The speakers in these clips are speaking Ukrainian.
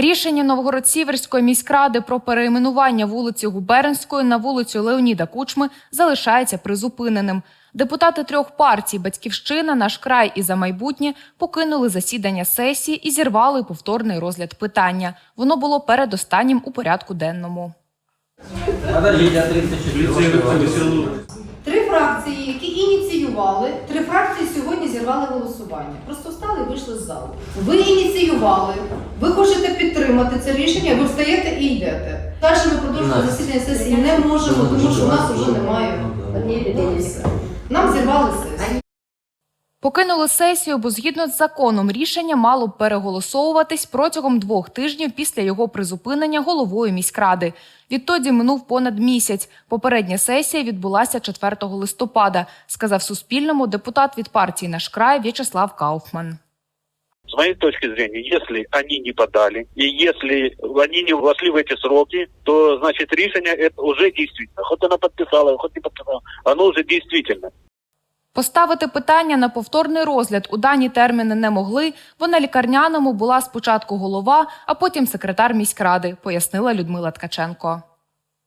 Рішення Новгород-Сіверської міськради про перейменування вулиці Губернської на вулицю Леоніда Кучми залишається призупиненим. Депутати трьох партій Батьківщина, наш край і за майбутнє покинули засідання сесії і зірвали повторний розгляд питання. Воно було передостаннім у порядку денному. Подождите, а 34 Три фракції, які ініціювали, три фракції сьогодні зірвали голосування. Просто встали і вийшли з залу. Ви ініціювали, ви хочете підтримати це рішення, ви встаєте і йдете. Далі ми продовжуємо засідання сесії не можемо, тому що у нас вже немає. голосу. Нам зірвали сесію. Покинули сесію, бо згідно з законом рішення мало б переголосовуватись протягом двох тижнів після його призупинення головою міськради. Відтоді минув понад місяць. Попередня сесія відбулася 4 листопада, сказав Суспільному депутат від партії «Наш край» В'ячеслав Кауфман. С моей точки зрения, если они не подали, и если они не вошли в эти сроки, то, значит, решение это уже действительно. Хоть она подписала, хоть не подписала, оно уже действительно. Поставити питання на повторний розгляд у дані терміни не могли, бо на лікарняному була спочатку голова, а потім секретар міськради, пояснила Людмила Ткаченко.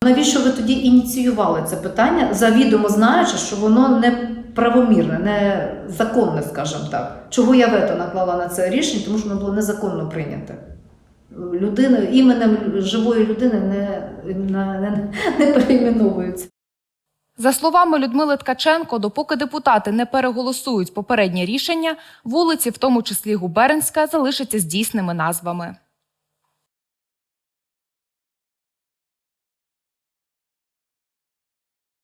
Навіщо ви тоді ініціювали це питання, завідомо знаючи, що воно не правомірне, не законне, скажімо так. Чого я вето наклала на це рішення, тому що воно було незаконно прийняте. Людина, іменем живої людини не, не, не перейменовується. За словами Людмили Ткаченко, допоки депутати не переголосують попереднє рішення, вулиці, в тому числі Губернська, залишаться з дійсними назвами.